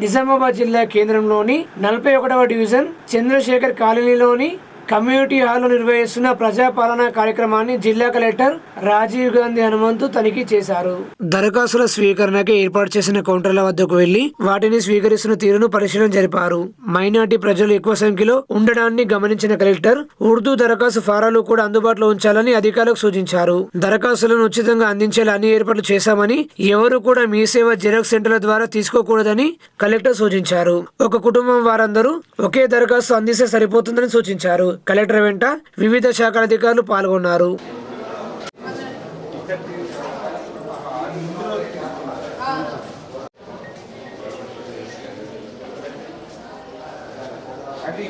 నిజామాబాద్ జిల్లా కేంద్రంలోని నలభై ఒకటవ డివిజన్ చంద్రశేఖర్ కాలనీలోని కమ్యూనిటీ హాల్లో నిర్వహిస్తున్న ప్రజాపాలన కార్యక్రమాన్ని జిల్లా కలెక్టర్ రాజీవ్ గాంధీ హనుమంతు తనిఖీ చేశారు. దరఖాస్తుల స్వీకరణకి ఏర్పాటు చేసిన కౌంటర్ల వద్దకు వెళ్ళి వాటిని స్వీకరిస్తున్న తీరును పరిశీలన జరిపారు. మైనార్టీ ప్రజలు ఎక్కువ సంఖ్యలో ఉండడాన్ని గమనించిన కలెక్టర్ ఉర్దూ దరఖాస్తు ఫారాలు కూడా అందుబాటులో ఉంచాలని అధికారులకు సూచించారు. దరఖాస్తులను ఉచితంగా అందించేలా అన్ని ఏర్పాట్లు చేశామని ఎవరు కూడా మీ సేవ జిరాక్స్ సెంటర్ల ద్వారా తీసుకోకూడదని కలెక్టర్ సూచించారు. ఒక కుటుంబం వారందరూ ఒకే దరఖాస్తు అందిస్తే సరిపోతుందని సూచించారు. కలెక్టర్ వెంట వివిధ శాఖల అధికారులు పాల్గొన్నారు. అంటే